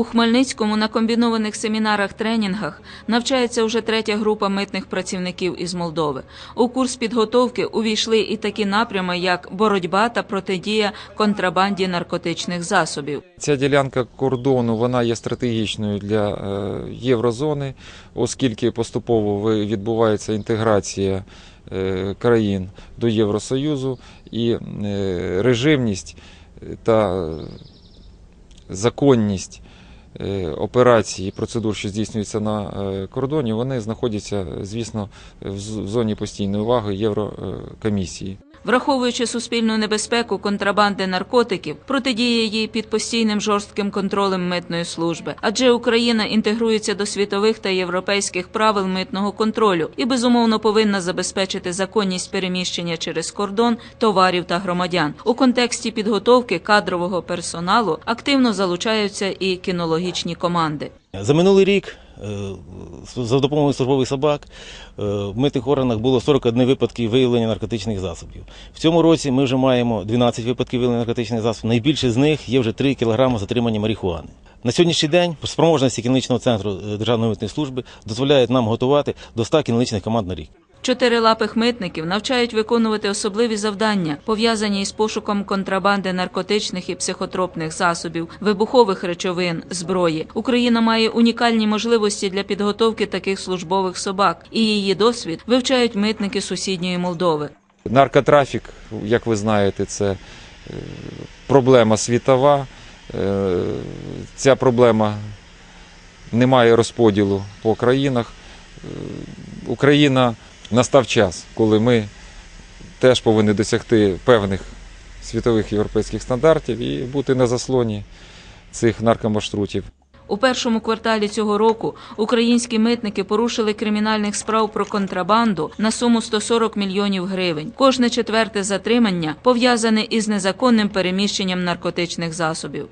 У Хмельницькому на комбінованих семінарах-тренінгах навчається вже третя група митних працівників із Молдови. У курс підготовки увійшли і такі напрями, як боротьба та протидія контрабанді наркотичних засобів. Ця ділянка кордону вона є стратегічною для е, єврозони, оскільки поступово відбувається інтеграція е, країн до Євросоюзу і е, режимність та законність операцій і процедур, що здійснюються на е, кордоні, вони знаходяться, звісно, в зоні постійної уваги Єврокомісії. Враховуючи суспільну небезпеку контрабанди наркотиків, протидія їй під постійним жорстким контролем митної служби, адже Україна інтегрується до світових та європейських правил митного контролю і безумовно повинна забезпечити законність переміщення через кордон товарів та громадян. У контексті підготовки кадрового персоналу активно залучаються і кінологічні команди. За минулий рік за допомогою службових собак е, в митних органах було 41 випадки виявлення наркотичних засобів. В цьому році ми вже маємо 12 випадків виявлення наркотичних засобів. Найбільше з них є вже 3 кг затримання марихуани. На сьогоднішній день спроможності кінологічного центру е, Державної митної служби дозволяють нам готувати до 100 кінологічних команд на рік. Чотирилапих митників навчають виконувати особливі завдання, пов'язані із пошуком контрабанди наркотичних і психотропних засобів, вибухових речовин, зброї. Україна має унікальні можливості для підготовки таких службових собак, і її досвід вивчають митники сусідньої Молдови. Наркотрафік, як ви знаєте, це е, проблема світова. Е, Ця проблема не має розподілу по країнах. Е, Україна настав час, коли ми теж повинні досягти певних світових європейських стандартів і бути на заслоні цих наркомаршрутів. У першому кварталі цього року українські митники порушили кримінальних справ про контрабанду на суму 140 мільйонів гривень. Кожне четверте затримання пов'язане із незаконним переміщенням наркотичних засобів.